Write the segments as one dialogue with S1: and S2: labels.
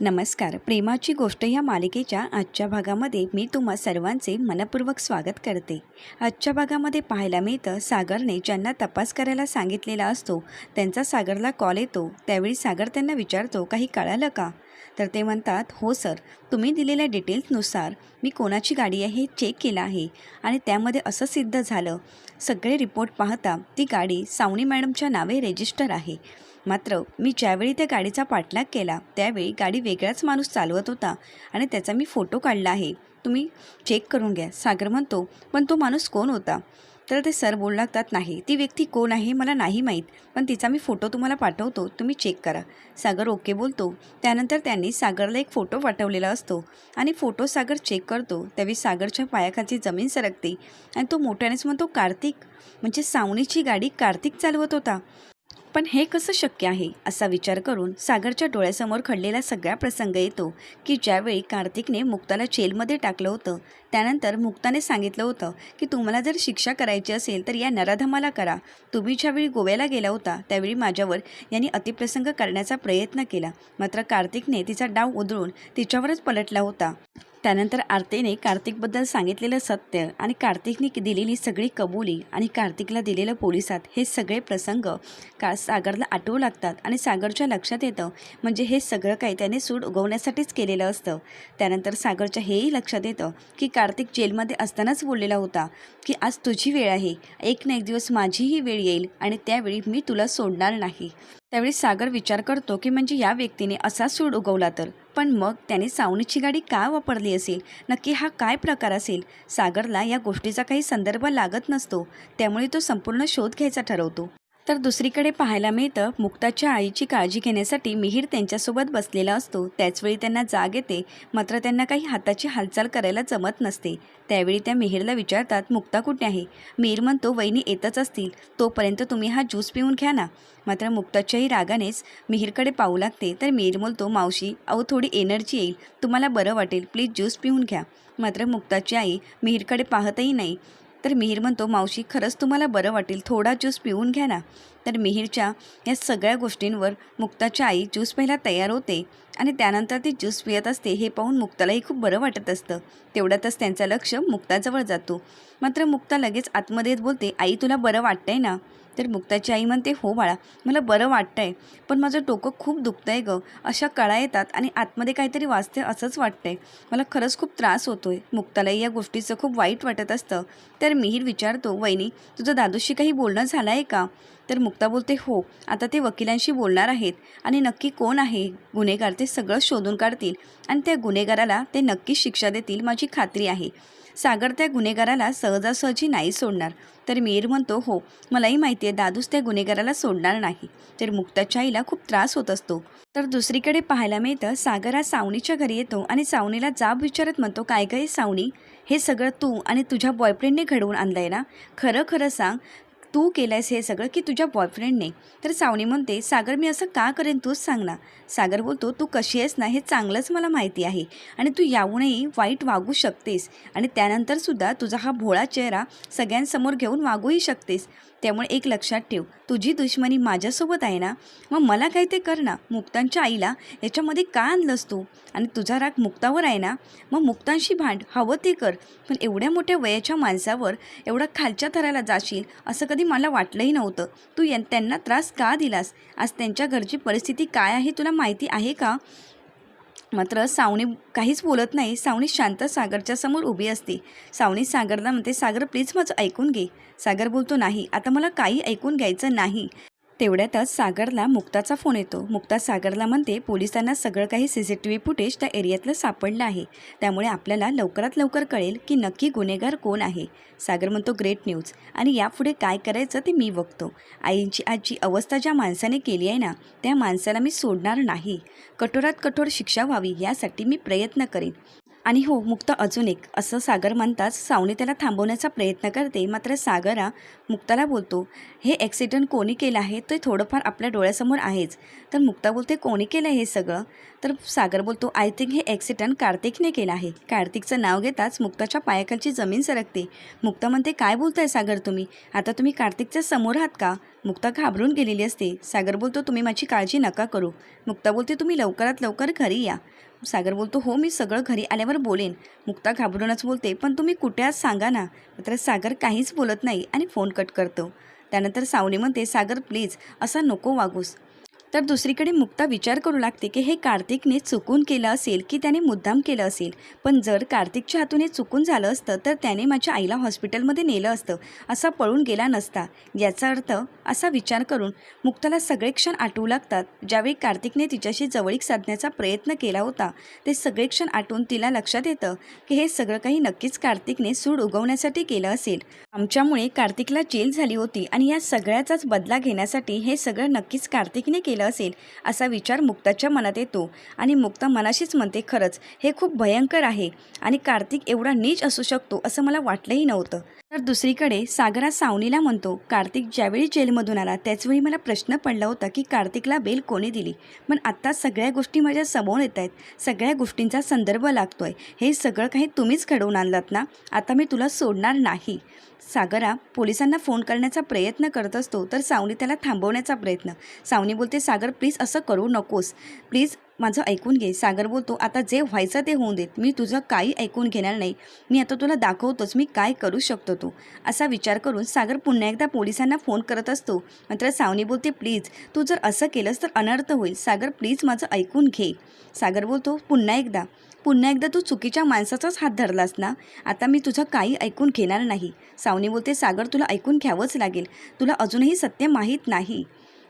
S1: नमस्कार. प्रेमाची गोष्ट या मालिकेच्या आजच्या भागामध्ये मी तुम्हा सर्वांचे मनपूर्वक स्वागत करते. आजच्या भागामध्ये पाहायला मिळतं सागरने ज्यांना तपास करायला सांगितलेला असतो त्यांचा सागरला कॉल येतो त्यावेळी सागर त्यांना विचारतो काही कळालं का? तर ते म्हणतात हो सर तुम्ही दिलेल्या डिटेल्सनुसार मी कोणाची गाडी आहे हे चेक केलं आहे आणि त्यामध्ये असं सिद्ध झालं. सगळे रिपोर्ट पाहता ती गाडी सावणी मॅडमच्या नावे रेजिस्टर आहे. मात्र मी ज्यावेळी त्या गाडीचा पाठलाग केला त्यावेळी गाडी वेगळाच माणूस चालवत होता आणि त्याचा मी फोटो काढला आहे. तुम्ही चेक करून घ्या सागर म्हणतो. पण तो माणूस कोण होता? तर ते सर बोलू लागतात नाही ती व्यक्ती कोण आहे मला नाही माहीत पण तिचा मी फोटो तुम्हाला पाठवतो तुम्ही चेक करा. सागर ओके बोलतो. त्यानंतर त्यांनी सागरला एक फोटो पाठवलेला असतो आणि फोटो सागर चेक करतो. त्यावेळी सागरच्या पायाखालची जमीन सरकते आणि तो मोठ्यानेच म्हणतो कार्तिक म्हणजे सावणीची गाडी कार्तिक चालवत होता. पण हे कसं शक्य आहे असा विचार करून सागरच्या डोळ्यासमोर घडलेला सगळा प्रसंग येतो की ज्यावेळी कार्तिकने मुक्ताला जेलमध्ये टाकलं होतं त्यानंतर मुक्ताने सांगितलं होतं की तुम्हाला जर शिक्षा करायची असेल तर या नराधमाला करा. तुम्ही ज्यावेळी गोव्याला गेला होता त्यावेळी माझ्यावर यांनी अतिप्रसंग करण्याचा प्रयत्न केला. मात्र कार्तिकने तिचा डाव उधळून तिच्यावरच पलटला होता. त्यानंतर आरतीने कार्तिकबद्दल सांगितलेलं सत्य आणि कार्तिकने दिलेली सगळी कबुली आणि कार्तिकला दिलेलं पोलिसात हे सगळे प्रसंग का सागरला आठवू लागतात आणि सागरच्या लक्षात येतं. म्हणजे हे सगळं काही त्याने सूड उगवण्यासाठीच केलेलं असतं. त्यानंतर सागरच्या हेही लक्षात येतं की कार्तिक जेलमध्ये असतानाच बोललेला होता की आज तुझी वेळ आहे. एक ना एक दिवस माझीही वेळ येईल आणि त्यावेळी मी तुला सोडणार नाही. त्यावेळी सागर विचार करतो की म्हणजे या व्यक्तीने असा सूड उगवला तर? पण मग त्याने सावणीची गाडी का वापरली असेल? नक्की हा काय प्रकार असेल? सागरला या गोष्टीचा काही संदर्भ लागत नसतो त्यामुळे तो संपूर्ण शोध घ्यायचा ठरवतो. तर दुसरीकडे पाहायला मिळतं मुक्ताच्या आईची काळजी घेण्यासाठी मिहीर त्यांच्यासोबत बसलेला असतो. त्याचवेळी त्यांना जाग येते मात्र त्यांना काही हाताची हालचाल करायला जमत नसते. त्यावेळी त्या मिहीरला विचारतात मुक्ता कुठे आहे? मिहीर म्हणतो वहिनी येतच असतील. तोपर्यंत तुम्ही हा ज्यूस पिऊन घ्या ना. मात्र मुक्ताच्याही रागानेच मिहीरकडे पाहू लागते तर मिहीर बोलतो मावशी अहो थोडी एनर्जी येईल. तुम्हाला बरं वाटेल. प्लीज ज्यूस पिऊन घ्या. मात्र मुक्ताची आई मिहीरकडे पाहतही नाही. तर मिहीर म्हणतो मावशी खरंच तुम्हाला बरं वाटेल. थोडा ज्यूस पिऊन घ्या ना. तर मिहीरच्या या सगळ्या गोष्टींवर मुक्ताची आई ज्यूस प्यायला तयार होते. आणि त्यानंतर ती ज्यूस पियत असते हे पाहून मुक्तालाही खूप बरं वाटत असतं. तेवढ्यातच त्यांचं लक्ष मुक्ताजवळ जातो. मात्र मुक्ता लगेच आतमध्ये येत बोलते आई तुला बरं वाटतंय ना? तर मुक्ताची आई म्हणते हो बाळा मला बरं वाटतंय पण माझं डोकं खूप दुखतंय गं. अशा कळा येतात आणि आतमध्ये काहीतरी वाचते असंच वाटतंय. मला खरंच खूप त्रास होतोय. मुक्तालाही या गोष्टीचं खूप वाईट वाटत असतं. तर मिहीर विचारतो वहिनी तुझं दादूशी काही बोलणं झालं आहे का? तर मुक्ता बोलते हो आता ते वकिलांशी बोलणार आहेत आणि नक्की कोण आहे? गुन्हेगार ते सगळं शोधून काढतील आणि त्या गुन्हेगाराला ते नक्कीच शिक्षा देतील माझी खात्री आहे. सागर त्या गुन्हेगाराला सहजासहजी नाही सोडणार. तर मीर म्हणतो हो मलाही माहिती आहे दादूस त्या गुन्हेगाराला सोडणार नाही. तर मुक्ताच्या आईला खूप त्रास होत असतो. तर दुसरीकडे पाहायला मिळतं सागर हा सावनीच्या घरी येतो आणि सावनीला जाब विचारत म्हणतो काय काय सावनी? हे सगळं तू आणि तुझ्या बॉयफ्रेंडने घडवून आणलं आहे ना? खरं खरं सांग तू केलं आहेस हे सगळं की तुझ्या बॉयफ्रेंडने तर सावनी म्हणते सागर मी असं का करेन तूच सांग ना. सागर बोलतो तू कशी आहेस ना हे चांगलंच मला माहिती आहे आणि तू याहूनही वाईट वागू शकतेस आणि त्यानंतरसुद्धा तुझा हा भोळा चेहरा सगळ्यांसमोर घेऊन वागूही शकतेस. त्यामुळे एक लक्षात ठेव. तुझी दुश्मनी माझ्यासोबत आहे ना? मग मला काही ते कर ना? मुक्तांच्या आईला याच्यामध्ये का आणलंस तू? आणि तुझा राग मुक्तावर आहे ना? मग मुक्तांशी भांड. हवं ते कर. पण एवढ्या मोठ्या वयाच्या माणसावर एवढा खालच्या थराला जाशील असं कधी मला वाटलंही नव्हतं. तू यां त्यांना त्रास का दिलास? आज त्यांच्या घरची परिस्थिती काय आहे तुला माहिती आहे का? मात्र सावणी काहीच बोलत नाही. सावणी शांत सागरच्या समोर उभी असते. सावणी सागरला म्हणते सागर प्लीज माझं ऐकून घे. सागर बोलतो नाही आता मला काही ऐकून घ्यायचं नाही. तेवढ्यातच सागरला मुक्ताचा फोन येतो. मुक्ता सागरला म्हणते पोलिसांना सगळं काही C C T V footage त्या एरियातलं सापडलं आहे. त्यामुळे आपल्याला लवकरात लवकर कळेल की नक्की गुन्हेगार कोण आहे. सागर म्हणतो ग्रेट न्यूज. आणि यापुढे काय करायचं ते मी बघतो. आईंची आजची अवस्था ज्या माणसाने केली आहे ना त्या माणसाला मी सोडणार नाही. कठोरात कठोर शिक्षा व्हावी यासाठी मी प्रयत्न करेन. आणि हो मुक्त अजून एक असं सागर म्हणताच सावनी त्याला थांबवण्याचा प्रयत्न करते. मात्र सागरा मुक्ताला बोलतो हे ॲक्सिडेंट कोणी केलं आहे? ते थोडंफार आपल्या डोळ्यासमोर आहेच. तर मुक्ता बोलते कोणी केलं हे सगळं? तर सागर बोलतो आय थिंक हे ॲक्सिडेंट कार्तिकने केलं आहे. कार्तिकचं नाव घेताच मुक्ताच्या पायाखालची जमीन सरकते. मुक्ता म्हणते काय बोलताय सागर तुम्ही? आता तुम्ही कार्तिकच्या समोर आहात का? मुक्ता घाबरून गेलेली असते. सागर बोलतो तुम्ही माझी काळजी नका करू. मुक्ता बोलते तुम्ही लवकरात लवकर घरी या. सागर बोलतो हो मी सगळं घरी आल्यावर बोलेन. मुक्ता घाबरूनच बोलते पण तुम्ही कुठे आज सांगा ना. मात्र सागर काहीच बोलत नाही आणि फोन कट करतो. त्यानंतर सावनी म्हणते सागर प्लीज असा नको वागूस. तर दुसरीकडे मुक्ता विचार करू लागते की हे कार्तिकने चुकून केलं असेल की त्याने मुद्दाम केलं असेल. पण जर कार्तिकच्या हातून हे चुकून झालं असतं तर त्याने माझ्या आईला हॉस्पिटलमध्ये नेलं असतं असा पळून गेला नसता. याचा अर्थ असा विचार करून मुक्ताला सगळे क्षण आठवू लागतात. ज्यावेळी कार्तिकने तिच्याशी जवळीक साधण्याचा प्रयत्न केला होता ते सगळे क्षण आठवून तिला लक्षात येतं की हे सगळं काही नक्कीच कार्तिकने सूड उगवण्यासाठी केलं असेल. आमच्यामुळे कार्तिकला जेल झाली होती आणि या सगळ्याचाच बदला घेण्यासाठी हे सगळं नक्कीच कार्तिकने केलं असेल असा विचार मुक्ताच्या मनात येतो. आणि मुक्ता मनाशीच म्हणते खरंच हे खूप भयंकर आहे आणि कार्तिक एवढा नीच असू शकतो असं मला वाटलंही नव्हतं. तर दुसरीकडे सागरा सावनीला म्हणतो कार्तिक ज्यावेळी जेलमधून आला त्याचवेळी मला प्रश्न पडला होता की कार्तिकला बेल कोणी दिली? पण आत्ता सगळ्या गोष्टी माझ्यासमोर येत आहेत. सगळ्या गोष्टींचा संदर्भ लागतोय. हे सगळं काही तुम्हीच घडवून आणलात ना? आता मी तुला सोडणार नाही. सागरा पोलिसांना फोन करण्याचा प्रयत्न करत असतो तर सावनी त्याला थांबवण्याचा प्रयत्न. सावनी बोलते सागर प्लीज असं करू नकोस. प्लीज माझं ऐकून घे. सागर बोलतो आता जे व्हायचं ते होऊन देत. मी तुझं काही ऐकून घेणार नाही. मी आता तुला दाखवतोच मी काय करू शकतो तू. असा विचार करून सागर पुन्हा एकदा पोलिसांना फोन करत असतो. मात्र सावनी बोलते प्लीज तू जर असं केलंस तर अनर्थ होईल. सागर प्लीज माझं ऐकून घे. सागर बोलतो पुन्हा एकदा. पुन्हा एकदा तू चुकीच्या माणसाचाच हात धरलास ना? आता मी तुझं काही ऐकून घेणार नाही. सावनी बोलते सागर तुला ऐकून घ्यावंच लागेल. तुला अजूनही सत्य माहीत नाही.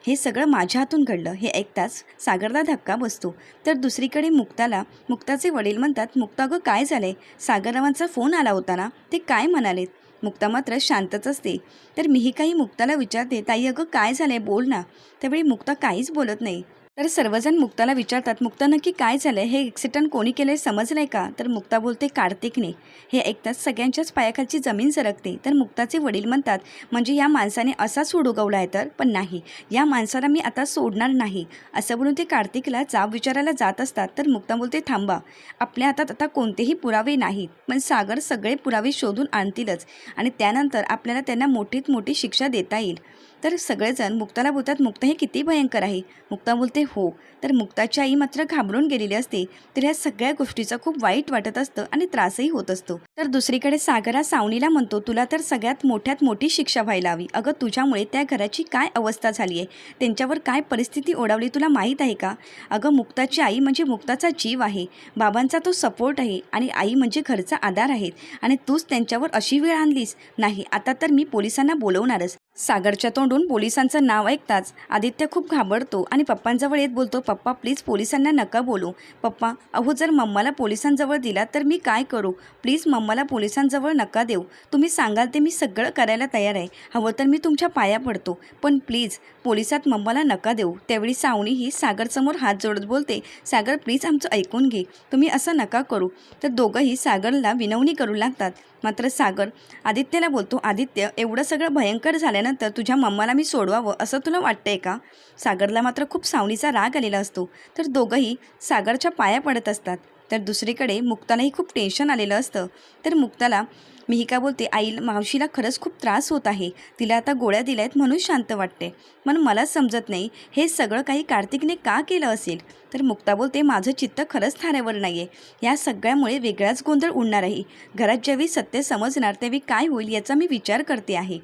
S1: हे सगळं माझ्या हातून घडलं. हे ऐकताच सागरला धक्का बसतो. तर दुसरीकडे मुक्ताला मुक्ताचे वडील म्हणतात मुक्ता गं काय झालंय? सागररावांचा फोन आला होता ना? ते काय म्हणालेत? मुक्ता मात्र शांतच असते. तर मीही काही मुक्ताला विचारते ताई अगं काय झालंय? बोल ना. त्यावेळी मुक्ता काहीच बोलत नाही. तर सर्वजण मुक्ताला विचारतात मुक्ता नक्की काय झालं हे ॲक्सिडंट कोणी केलं आहे समजलं आहे का? तर मुक्ता बोलते कार्तिकने. हे ऐकताच सगळ्यांच्याच पायाखालची जमीन सरकते. तर मुक्ताचे वडील म्हणतात म्हणजे या माणसाने असा सूड उगवला आहे तर? पण नाही. या माणसाला मी आता सोडणार नाही. असं बोलून ते कार्तिकला जाब विचारायला जात असतात. तर मुक्ता बोलते थांबा. आपल्या हातात आता कोणतेही पुरावे नाहीत. पण सागर सगळे पुरावे शोधून आणतीलच. आणि त्यानंतर आपल्याला त्यांना मोठीत मोठी शिक्षा देता येईल. तर सगळेजण मुक्ताला बोलतात मुक्ता हे किती भयंकर आहे. मुक्ता बोलते हो. तर मुक्ताची आई मात्र घाबरून गेलेली असते. तर ह्या सगळ्या गोष्टीचा खूप वाईट वाटत असतं आणि त्रासही होत असतो. तर दुसरीकडे सागरा सावनीला म्हणतो तुला तर सगळ्यात मोठ्यात मोठी शिक्षा व्हायला हवी. अगं तुझ्यामुळे त्या घराची काय अवस्था झाली आहे त्यांच्यावर काय परिस्थिती ओढावली तुला माहीत आहे का? अगं मुक्ताची आई म्हणजे मुक्ताचा जीव आहे. बाबांचा तो सपोर्ट आहे आणि आई म्हणजे घरचा आधार आहे आणि तूच त्यांच्यावर अशी वेळ आणलीस? नाही आता तर मी पोलिसांना बोलवणारच. सागरच्या तोंडून पोलिसांचं नाव ऐकताच आदित्य खूप घाबरतो आणि पप्पांजवळ येत बोलतो पप्पा प्लीज पोलिसांना नका बोलू. पप्पा अहो जर मम्माला पोलिसांजवळ दिला तर मी काय करू? प्लीज मम्माला पोलिसांजवळ नका देऊ. तुम्ही सांगाल ते मी सगळं करायला तयार आहे. हवं तर मी तुमच्या पाया पडतो. पण प्लीज पोलिसात मम्माला नका देऊ. त्यावेळी सावणी ही सागरसमोर हात जोडत बोलते सागर प्लीज आमचं ऐकून घे. तुम्ही असं नका करू. तर दोघंही सागरला विनवणी करू लागतात. मात्र सागर आदित्यला बोलतो आदित्य एवढं सगळं भयंकर झाल्यानंतर तुझ्या मम्माला मी सोडवावं असं तुला वाटतंय का? सागरला मात्र खूप सावणीचा राग आलेला असतो. तर दोघंही सागरच्या पाया पडत असतात. तर दुसरीकडे मुक्तालाही खूप टेन्शन आलेलं असतं. तर मुक्ताला मिहिका बोलते? आई मावशीला खरंच खूप त्रास होत आहे. तिला आता गोळ्या दिल्या आहेत म्हणून शांत वाटते. म्हणून मला समजत नाही हे सगळं काही कार्तिकने का केलं असेल तर मुक्ता बोलते माझं चित्त खरंच थाऱ्यावर नाही आहे या सगळ्यामुळे वेगळाच गोंधळ उडणार आहे घरात ज्यावेळी सत्य समजणार त्यावेळी काय होईल याचा मी विचार करते आहे.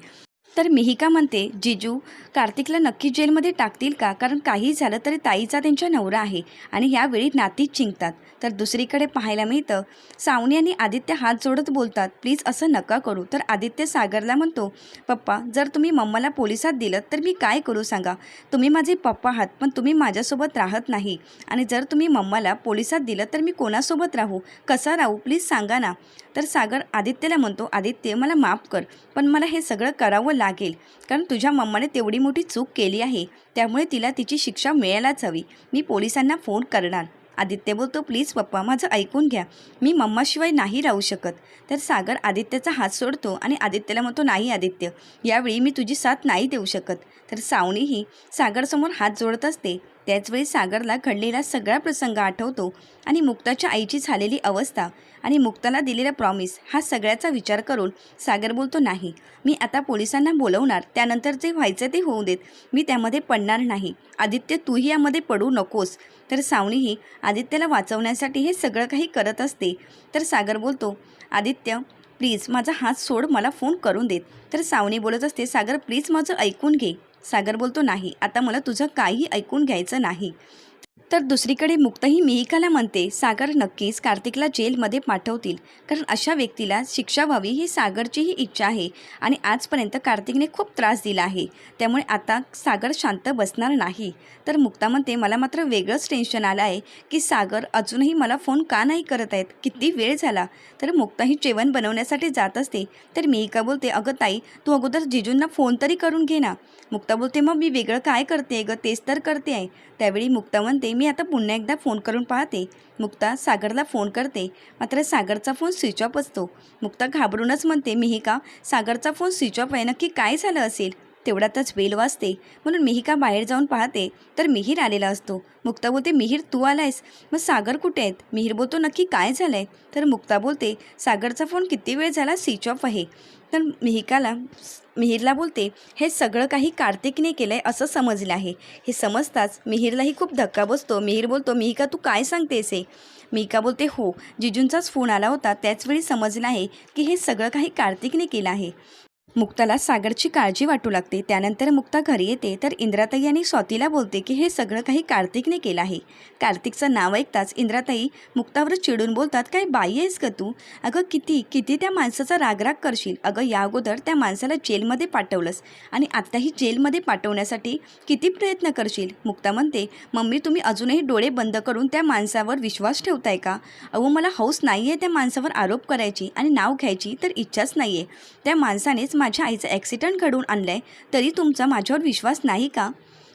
S1: तर मिहिका म्हणते जिजू कार्तिकला नक्की जेलमध्ये टाकतील का? कारण काही झालं तरी ताईचा त्यांच्या नवरा आहे आणि ह्यावेळी नातीच चिंकतात तर दुसरीकडे पाहायला मिळतं सावनी आणि आदित्य हात जोडत बोलतात प्लीज असं नका करू. तर आदित्य सागरला म्हणतो पप्पा जर तुम्ही मम्माला पोलिसात दिलं तर मी काय करू सांगा? तुम्ही माझे पप्पा आहात पण तुम्ही माझ्यासोबत राहत नाही. आणि जर तुम्ही मम्माला पोलिसात दिलं तर मी कोणासोबत राहू? कसा राहू? प्लीज सांगा ना. तर सागर आदित्यला म्हणतो आदित्य मला माफ कर पण मला हे सगळं करावं लागेल. कारण तुझ्या मम्माने तेवढी मोठी चूक केली आहे. त्यामुळे तिला तिची शिक्षा मिळायलाच हवी. मी पोलिसांना फोन करणार. आदित्य बोलतो प्लीज पप्पा माझं ऐकून घ्या. मी मम्माशिवाय नाही राहू शकत. तर सागर आदित्यचा हात सोडतो आणि आदित्यला म्हणतो नाही आदित्य यावेळी मी तुझी साथ नाही देऊ शकत. तर सावनीही सागरसमोर हात जोडत असते. त्याचवेळी सागरला घडलेला सगळा प्रसंग आठवतो आणि मुक्ताच्या आईची झालेली अवस्था आणि मुक्ताला दिलेला प्रॉमिस हा सगळ्याचा विचार करून सागर बोलतो नाही मी आता पोलिसांना बोलवणार. त्यानंतर जे व्हायचं ते होऊ देत. मी त्यामध्ये पडणार नाही. आदित्य तूही यामध्ये पडू नकोस तर सावणीही आदित्यला वाचवण्यासाठी हे सगळं काही करत असते. तर सागर बोलतो आदित्य प्लीज माझा हात सोड. मला फोन करून देत तर सावनी बोलत असते सागर प्लीज माझं ऐकून घे. सागर बोलतो नाही आता मला तुझं काही ऐकून घ्यायचं नाही. तर दुसरीकडे मुक्तही मिहिकाला म्हणते सागर नक्कीच कार्तिकला जेलमध्ये पाठवतील कारण अशा व्यक्तीला शिक्षा व्हावी ही सागरचीही इच्छा आहे आणि आजपर्यंत कार्तिकने खूप त्रास दिला आहे. त्यामुळे आता सागर शांत बसणार नाही. तर मुक्ता म्हणते मला मात्र वेगळंच टेन्शन आलं आहे की सागर अजूनही मला फोन का नाही करत आहेत? किती वेळ झाला? तर मुक्ताही जेवण बनवण्यासाठी जात असते. तर मिहिका बोलते अगं ताई तू अगोदर जिजूंना फोन तरी करून घे ना. मुक्ता बोलते मग मी वेगळं काय करते? गं तेच तर करते आहे. त्यावेळी मुक्ता म्हणते मी मी आता पुन्हा एकदा फोन करून पाहते. मुक्ता सागरला फोन करते. मात्र सागरचा फोन स्विच ऑफ असतो. मुक्ता घाबरूनच म्हणते मिहिका सागरचा फोन स्विच ऑफ आहे नक्की काय झालं असेल? तेवढ्यातच बेल वाजते. म्हणून मिहिका बाहेर जाऊन पाहते. तर मिहीर आलेला असतो. मुक्ता बोलते मिहीर तू आलायस? मग सागर कुठे आहेत? मिहीर बोलतो नक्की काय झालं आहे तर मुक्ता बोलते सागरचा फोन किती वेळ झाला स्विच ऑफ आहे? तर मिहिकाला मिहीरला बोलते हे सगळं काही कार्तिकने केलं आहे असं समजलं आहे. हे समजताच मिहीरलाही खूप धक्का बसतो. मिहीर बोलतो मिहिका तू काय सांगतेस हे? मिहिका बोलते हो जिजूंचाच फोन आला होता. त्याचवेळी समजलं आहे की हे सगळं काही कार्तिकने केलं आहे. मुक्ताला सागरची काळजी वाटू लागते. त्यानंतर मुक्ता घरी येते. तर इंद्राताई आणि स्वातीला बोलते की हे सगळं काही कार्तिकने केलं आहे. कार्तिकचं नाव ऐकताच इंद्राताई मुक्तावर चिडून बोलतात काय बाई आहेस का तू? अगं किती किती त्या माणसाचा रागराग करशील? अगं या अगोदर त्या माणसाला जेलमध्ये पाठवलंस आणि आत्ताही जेलमध्ये पाठवण्यासाठी किती प्रयत्न करशील? मुक्ता म्हणते मम्मी तुम्ही अजूनही डोळे बंद करून त्या माणसावर विश्वास ठेवताय का? अहो मला हौस नाही आहे त्या माणसावर आरोप करायची आणि नाव घ्यायची तर इच्छाच नाही आहे त्या माणसानेच माझ्या आईचं ॲक्सिडंट घडवून आणलं आहे तरी तुमचा माझ्यावर विश्वास नाही का?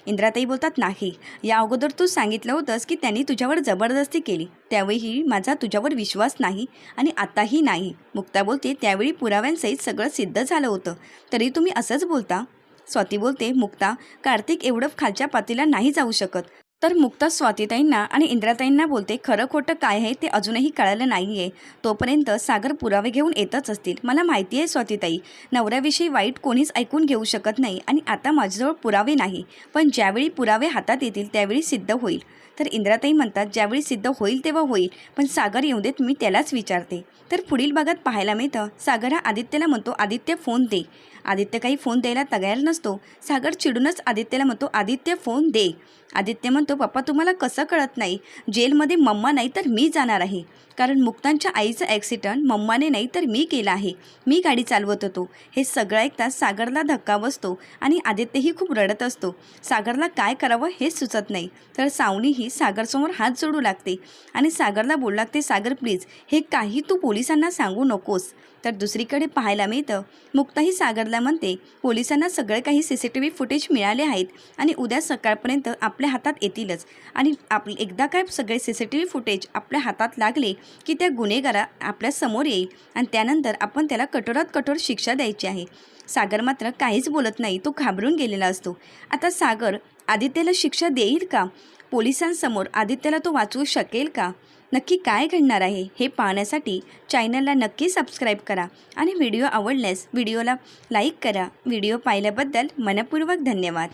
S1: इंद्राताई बोलतात नाही. या अगोदर तू सांगितलं होतंस की त्यांनी तुझ्यावर जबरदस्ती केली. त्यावेळीही माझा तुझ्यावर विश्वास नाही आणि आताही नाही. मुक्ता बोलते त्यावेळी पुराव्यांसहित सगळं सिद्ध झालं होतं. तरी तुम्ही असंच बोलता? स्वाती बोलते मुक्ता कार्तिक एवढं खालच्या पातीला नाही जाऊ शकत. तर मुक्ता स्वातीताईंना आणि इंद्राताईंना बोलते खरं खोटं काय आहे ते अजूनही कळालं नाही आहे तोपर्यंत सागर पुरावे घेऊन येतच असतील. मला माहिती आहे स्वातीताई नवऱ्याविषयी वाईट कोणीच ऐकून घेऊ शकत नाही आणि आता माझ्याजवळ पुरावे नाही. पण ज्यावेळी पुरावे हातात येतील त्यावेळी सिद्ध होईल. तर इंद्राताई म्हणतात ज्यावेळी सिद्ध होईल तेव्हा होईल. पण सागर येऊ देत मी त्यालाच विचारते. तर पुढील भागात पाहायला मिळतं सागर हा आदित्यला म्हणतो आदित्य फोन दे. आदित्य काही फोन द्यायला तगायला नसतो. सागर चिडूनच आदित्यला म्हणतो आदित्य फोन दे. आदित्य म्हणतो पप्पा तुम्हाला कसं कळत नाही? जेलमध्ये मम्मा नाही तर मी जाणार आहे. कारण मुक्तांच्या आईचं ॲक्सिडंट मम्माने नाही तर मी केलं आहे. मी गाडी चालवत होतो. हे सगळं ऐकताच सागरला धक्का बसतो आणि आदित्यही खूप रडत असतो. सागरला काय करावं हेच सुचत नाही. तर सावनीही सागरसमोर हात जोडू लागते आणि सागरला बोलू लागते सागर प्लीज हे काही तू पोलिसांना सांगू नकोस. तर दुसरीकडे पाहायला मिळतं. मुक्ताही सागरला म्हणते पोलिसांना सगळे काही C C T V footage मिळाले आहेत आणि उद्या सकाळपर्यंत आपल्या हातात येतीलच. आणि आप एकदा काय सगळे C C T V footage आपल्या हातात लागले की त्या गुन्हेगारा आपल्यासमोर येईल आणि त्यानंतर आपण त्याला कठोरात कठोर शिक्षा द्यायची आहे. सागर मात्र काहीच बोलत नाही तो घाबरून गेलेला असतो. आता सागर आदित्यला शिक्षा देईल का? पोलिसांसमोर आदित्यला तो वाचवू शकेल का? नक्की काय घडणार आहे हे पाहण्यासाठी चॅनलला नक्की सबस्क्राईब करा आणि व्हिडिओ आवडल्यास व्हिडिओला लाईक करा. व्हिडिओ पाहिल्याबद्दल मनपूर्वक धन्यवाद.